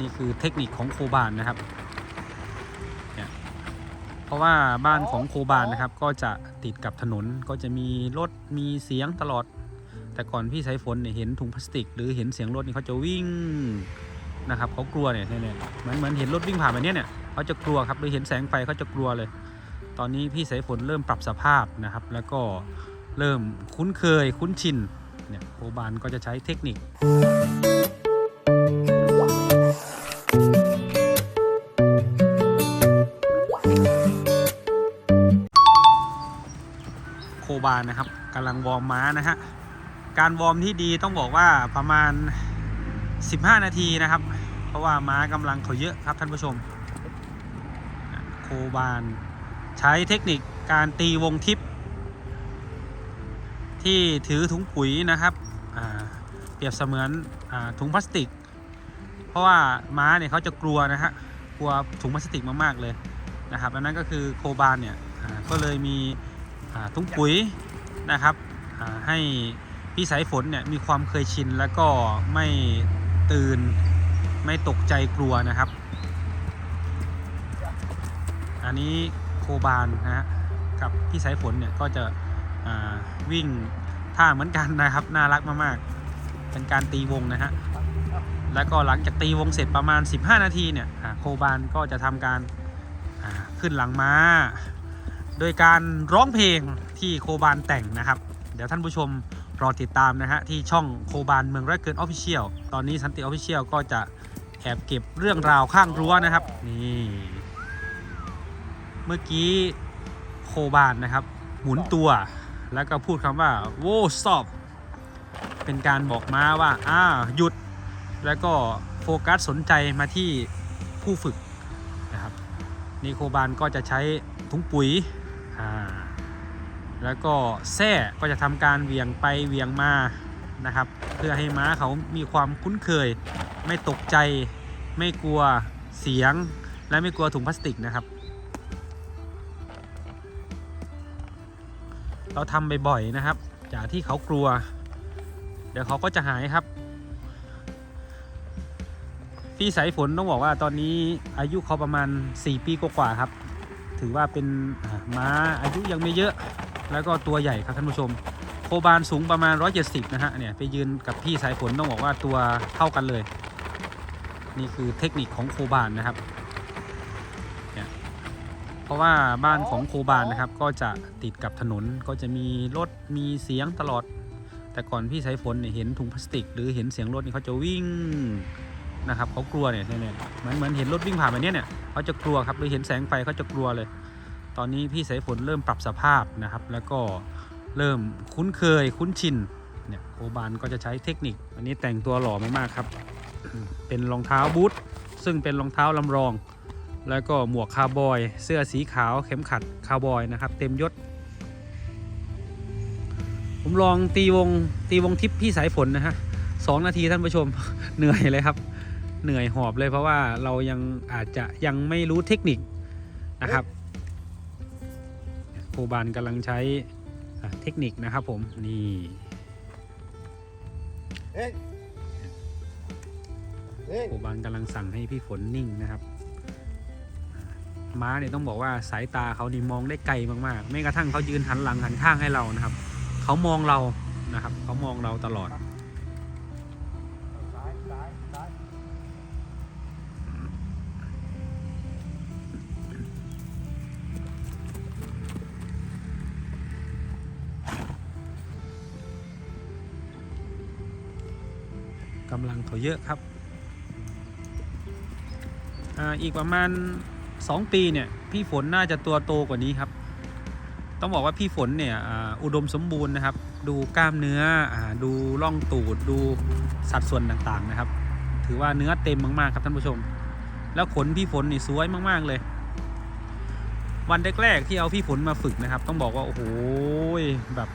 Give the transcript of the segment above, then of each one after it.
นี่คือเทคนิคของโคบานนะครับเนี่ยเพราะว่าบ้านของโคบานนะครับ ก็จะติดกับถนนก็จะมีรถมีเสียงตลอด แต่ก่อนพี่สายฝนเนี่ยเห็นถุงพลาสติก หรือเห็นเสียงรถนี่เขาจะวิ่งนะครับเขากลัวเนี่ยเนี่ยเหมือนเหมือนเห็นรถวิ่งผ่านแบบนี้เนี่ยเขาจะกลัวครับหรือเห็นแสงไฟเขาจะกลัวเลย ตอนนี้พี่สายฝนเริ่มปรับสภาพนะครับ แล้วก็เริ่มคุ้นเคยคุ้นชินเนี่ยโคบานก็จะใช้เทคนิค นนะครับกำลังวอร์มม้านะฮะการวอร์มที่ดีต้องบอกว่าประมาณ 15 นาทีนะครับ เพราะว่าม้ากำลังเขาเยอะครับท่านผู้ชมโคบานใช้เทคนิคการตีวงทิป ที่ถือถุงปุ๋ยนะครับเปรียบเสมือนอถุงพลาสติก เพราะว่าม้าเนี่ยเขาจะกลัวนะฮะกลัวถุงพลาสติกมากๆเลยนะครับอันนั้นก็คือโคบานเนี่ยก็เลยมีถุงปุ๋ย นะครับให้พี่สายฝนเนี่ยมีความเคยชินแล้วก็ไม่ตื่นไม่ตกใจกลัวนะครับ อันนี้โคบานนะฮะกับพี่สายฝนเนี่ยก็จะวิ่งท่าเหมือนกันนะครับ น่ารักมากๆ เป็นการตีวงนะฮะแล้วก็หลังจากตีวงเสร็จประมาณ 15 นาทีเนี่ยโคบานก็จะทำการขึ้นหลังม้า โดยการร้องเพลง ที่โคบานแต่งนะครับ เดี๋ยวท่านผู้ชมรอติดตามนะฮะที่ช่องโคบานเมืองแรกเกินออฟฟิเชียลตอนนี้สันติออฟฟิเชียลก็จะแอบเก็บเรื่องราวข้างรั้วนะครับนี่เมื่อกี้โคบานนะครับ หมุนตัว แล้วก็พูดคำว่าโว้สอปเป็นการบอกม้าว่าอ่าหยุด แล้วก็โฟกัสสนใจมาที่ผู้ฝึกนะครับนี่โคบานก็จะใช้ถุงปุ๋ยอ่า แล้วก็แส้ก็จะทำการเหวียงไปเหวียงมานะครับ เพื่อให้ม้าเขามีความคุ้นเคย ไม่ตกใจ ไม่กลัวเสียง และไม่กลัวถุงพลาสติกนะครับ เราทำบ่อยๆนะครับ จากที่เขากลัว เดี๋ยวเขาก็จะหายครับพี่สายฝนต้องบอกว่าตอนนี้อายุเขาประมาณ 4 ปีกว่าๆครับ ถือว่าเป็นม้าอายุยังไม่เยอะ แล้วก็ตัวใหญ่ครับท่านผู้ชม โคบานสูงประมาณ 170 นะฮะเนี่ยไปยืนกับพี่สายฝนต้องบอกว่าตัวเท่ากันเลย นี่คือเทคนิคของโคบานนะครับเนี่ยเพราะว่าบ้านของโคบานนะครับก็จะติดกับถนนก็จะมีรถมีเสียงตลอด แต่ก่อนพี่สายฝนเนี่ยเห็นถุงพลาสติก หรือเห็นเสียงรถนี่เขาจะวิ่งนะครับเขากลัวเนี่ยเนี่ยเหมือนเหมือนเห็นรถวิ่งผ่านแบบเนี้ยเนี่ยเขาจะกลัวครับหรือเห็นแสงไฟเขาจะกลัวเลย ตอนนี้พี่สายฝนเริ่มปรับสภาพนะครับ แล้วก็เริ่มคุ้นเคยคุ้นชินเนี่ยโคบานก็จะใช้เทคนิค อันนี้แต่งตัวหล่อมากๆครับ เป็นรองเท้าบูทซึ่งเป็นรองเท้าลำรอง แล้วก็หมวกคาวบอย เสื้อสีขาวเข็มขัดคาวบอยนะครับเต็มยศ ผมลองตีวงตีวงทิปพี่สายฝนนะฮะสองนาทีท่านผู้ชมเหนื่อยเลยครับ เหนื่อยหอบเลยเพราะว่าเรายังอาจจะยังไม่รู้เทคนิคนะครับ โคบานกำลังใช้เทคนิคนะครับผม นี่เฮ้ยเฮ้ยโคบานกำลังสั่งให้พี่ฝนนิ่งนะครับม้าเนี่ยต้องบอกว่าสายตาเขานี่มองได้ไกลมากๆไม่กระทั่งเขายืนหันหลังหันข้างให้เรานะครับ เขามองเรานะครับ เขามองเราตลอดำลังเขาเยอะครับออีกประมาณ 2 ปีเนี่ยพี่ฝนน่าจะตัวโตกว่านี้ครับ ต้องบอกว่าพี่ฝนเนี่ยอุดมสมบูรณ์นะครับ ดูกล้ามเนื้ออดูร่องตูดดูสัดส่วนต่างๆนะครับ ถือว่าเนื้อเต็มมากๆครับท่านผู้ชม แล้วขนพี่ฝนนี่สวยมากๆเลย วันแรกๆที่เอาพี่ฝนมาฝึกนะครับ ต้องบอกว่าโอ้โหแบบ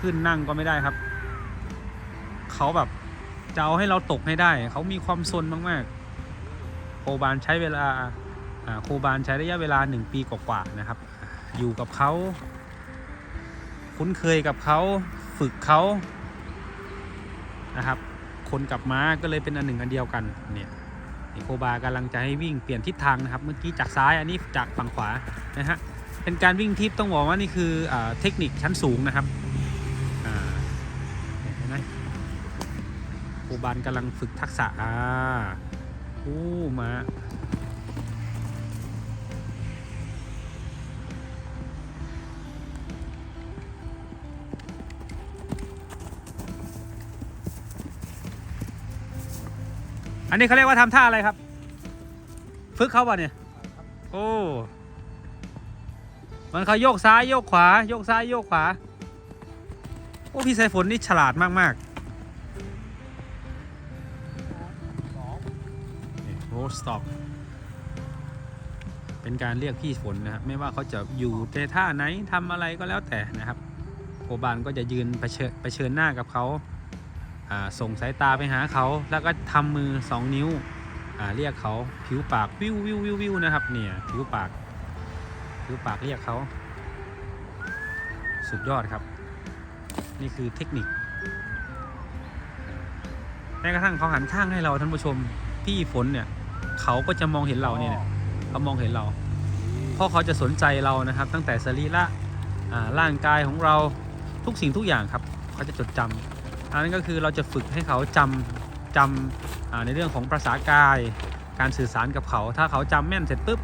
ขึ้นนั่งก็ไม่ได้ครับ เขาแบบ จะเอาให้เราตกให้ได้ เขามีความซนมากๆ โคบานใช้เวลาโคบานใช้ระยะเวลา 1 ปีกว่าๆนะครับ อยู่กับเขาคุ้นเคยกับเขาฝึกเขานะครับ คนกับม้าก็เลยเป็นอันหนึ่งอันเดียวกันเนี่ยโคบากำลังจะให้วิ่งเปลี่ยนทิศทางนะครับ เมื่อกี้จากซ้ายอันนี้จากฝั่งขวานะฮะเป็นการวิ่งทิปต้องบอกว่านี่คืออเทคนิคชั้นสูงนะครับ โคบานกำลังฝึกทักษะอ่าอู้มาอันนี้เขาเรียกว่าทำท่าอะไรครับ ฝึกเขาป่ะเนี่ย โอ้ มันเขาโยกซ้ายโยกขวา โยกซ้ายโยกขวา โอ้พี่สายฝนนี่ฉลาดมากๆ โรสต็อกเป็นการเรียกพี่ฝนนะครับ ไม่ว่าเขาจะอยู่ในท่าไหนทำอะไรก็แล้วแต่นะครับโอบานก็จะยืนเชิญเชิญหน้ากับเขาส่งสายตาไปหาเขา แล้วก็ทำมือ 2 นิ้วเรียกเขาผิวปากวิววิววิววิวนะครับเนี่ยผิวปากผิวปากเรียกเขาสุดยอดครับ นี่คือเทคนิคแม้กระทั่งเขาหันข้างให้เราท่านผู้ชมพี่ฝนเนี่ย เขาก็จะมองเห็นเราเนี่ยเนี่ยเขามองเห็นเรา เพราะเขาจะสนใจเรานะครับ ตั้งแต่สรีระอ่าร่างกายของเราทุกสิ่งทุกอย่างครับ เขาจะจดจำอันนั้นก็คือเราจะฝึกให้เขาจำจำอ่าในเรื่องของภาษากาย การสื่อสารกับเขา ถ้าเขาจำแม่นเสร็จปุ๊บ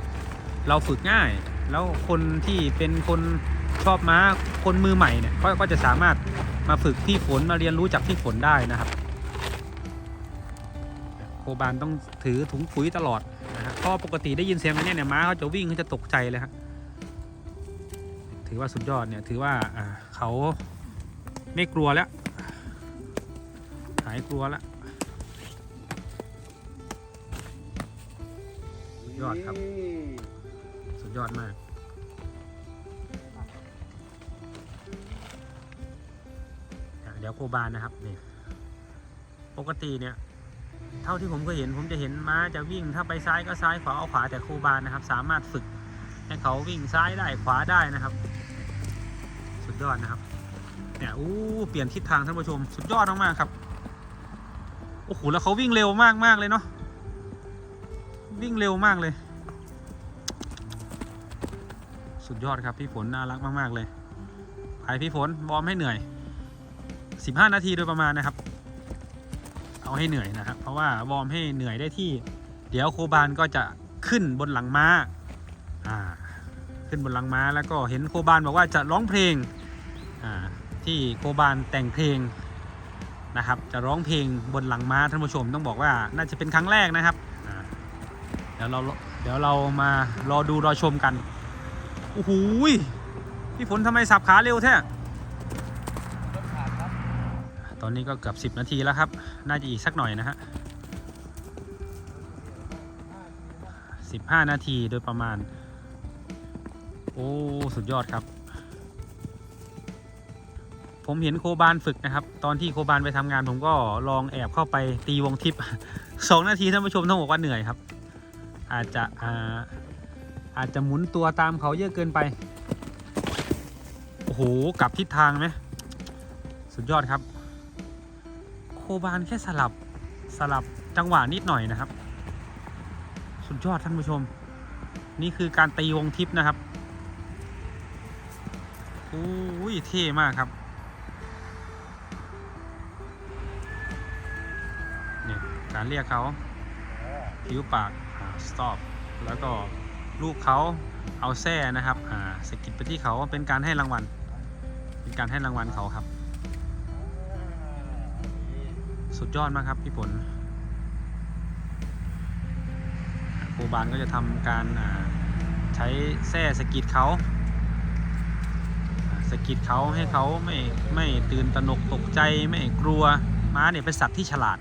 เราฝึกง่าย แล้วคนที่เป็นคนชอบม้าคนมือใหม่เนี่ยก็ก็จะสามารถมาฝึกพี่ฝนมาเรียนรู้จากพี่ฝนได้นะครับ โคบานต้องถือถุงปุ๋ยตลอดนะครับเพราะปกติได้ยินเสียงแบบนี้เนี่ยม้าเขาจะวิ่งเขาจะตกใจเลยครับถือว่าสุดยอดเนี่ยถือว่าอ่าเขาไม่กลัวแล้ว หายกลัวและสุดยอดครับ สุดยอดมากเดี๋ยวโคบานนะครับนี่ปกติเนี่ย เท่าที่ผมเคยเห็นผมจะเห็นม้าจะวิ่งถ้าไปซ้ายก็ซ้ายขวาเอาขวาแต่โคบานนะครับ สามารถฝึกให้เขาวิ่งซ้ายได้ขวาได้นะครับ สุดยอดนะครับเนี่ยอู้เปลี่ยนทิศทางท่านผู้ชม สุดยอดมากๆครับโอ้โหแล้วเขาวิ่งเร็วมากมากๆเลยเนาะวิ่งเร็วมากเลย สุดยอดครับพี่ฝนน่ารักมากๆเลยไปพี่ฝนวอร์มให้เหนื่อย 15 นาทีโดยประมาณนะครับ เอาให้เหนื่อยนะครับ เพราะว่าวอร์มให้เหนื่อยได้ที่ เดี๋ยวโคบานก็จะขึ้นบนหลังม้าอ่าขึ้นบนหลังม้า แล้วก็เห็นโคบานบอกว่าจะร้องเพลงอ่าที่โคบานแต่งเพลงนะครับ จะร้องเพลงบนหลังม้าท่านผู้ชมต้องบอกว่าน่าจะเป็นครั้งแรกนะครับเดี๋ยวเราเดี๋ยวเรามารอดูรอชมกันโอ้โหพี่ฝนทำไมสับขาเร็วแท้ ตอนนี้ก็เกือบ 10 นาทีแล้วครับ น่าจะอีกสักหน่อยนะฮะ15 นาทีโดยประมาณ โอ้ สุดยอดครับ ผมเห็นโคบานฝึกนะครับ ตอนที่โคบานไปทำงานผมก็ลองแอบเข้าไปตีวงทิปสองนาทีท่านผู้ชมต้องบอกว่าเหนื่อยครับ อาจจะอาอาจจะหมุนตัวตามเขาเยอะเกินไป โอ้โห กลับทิศทางไหมสุดยอดครับ บานแค่สลับสลับจังหวะนิดหน่อยนะครับ สุดยอดท่านผู้ชม นี่คือการตีวงทิปนะครับโอ้ยเท่มากครับเนี่ยการเรียกเขาผิวปากอ่า stop แล้วก็ลูกเขาเอาแส้นะครับอ่าสกิดไปที่เขาเป็นการให้รางวัล เป็นการให้รางวัลเขาครับ สุดยอดมากครับพี่ฝนครูบานก็จะทำการใช้แส้สกิดเขาสกิดเขาให้เขาไม่ไม่ตื่นตระหนกตกใจไม่กลัวม้าเนี่ยเป็นสัตว์ที่ฉลาด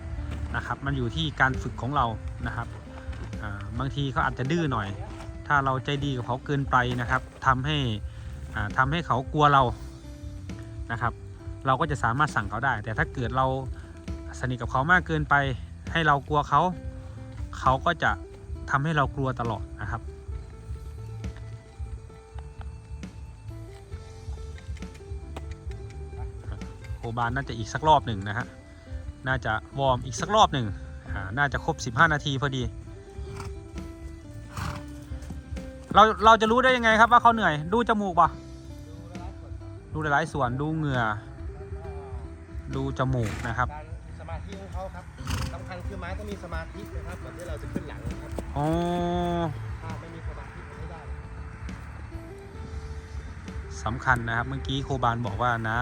นะครับ มันอยู่ที่การฝึกของเรานะครับบางทีเขาอาจจะดื้อหน่อย ถ้าเราใจดีกับเขาเกินไปนะครับทำให้ทำให้เขากลัวเรานะครับ เราก็จะสามารถสั่งเขาได้ แต่ถ้าเกิดเรา สนิทกับเขามากเกินไป ให้เรากลัวเขา เขาก็จะทำให้เรากลัวตลอดนะครับโอบานน่าจะอีกสักรอบหนึ่งนะฮะ น่าจะวอร์มอีกสักรอบหนึ่งน่าจะครบ 15 นาทีพอดี เราเราจะรู้ได้ยังไงครับว่าเขาเหนื่อย ดูจมูกปะดูหลายๆส่วน ดูเหงื่อ ดูจมูกนะครับ เขาครับสำคัญคือไม้ต้องมีสมาธินะครับเหมือนที่เราจะขึ้นหลังนะครับอ๋อถ้าไม่มีสมาธิมันไม่ได้สำคัญนะครับเมื่อกี้โคบานบอกว่านะ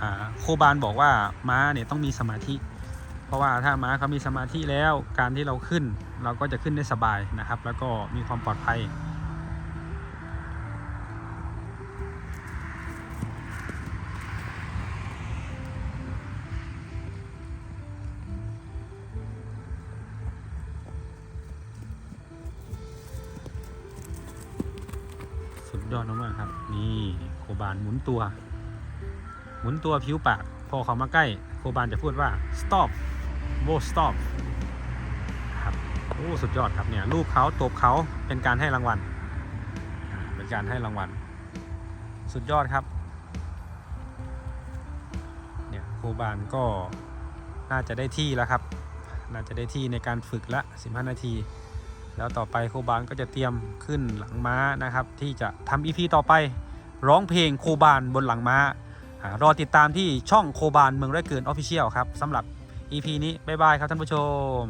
อ่าโคบานบอกว่าม้าเนี่ยต้องมีสมาธิ เพราะว่าถ้าม้าเขามีสมาธิแล้วการที่เราขึ้น เราก็จะขึ้นได้สบายนะครับ แล้วก็มีความปลอดภัย สุดยอดมากๆครับ นี่โคบานหมุนตัว หมุนตัวผิวปาก พอเขามาใกล้ โคบานจะพูดว่า stop w o stop ครับโอ้สุดยอดครับเนี่ยรูปเขาตบเขาเป็นการให้รางวัลเป็นการให้รางวัล สุดยอดครับเนี่ยโคบานก็น่าจะได้ที่แล้วครับ น่าจะได้ที่ในการฝึกละ 15 นาที แล้วต่อไปโคบานก็จะเตรียมขึ้นหลังม้านะครับ ที่จะทำอีพีต่อไปร้องเพลงโคบานบนหลังม้าอารอติดตามที่ช่องโคบานเมืองไร่เกินออฟฟิเชียลครับสำหรับ EP นี้ บ๊ายบายครับท่านผู้ชม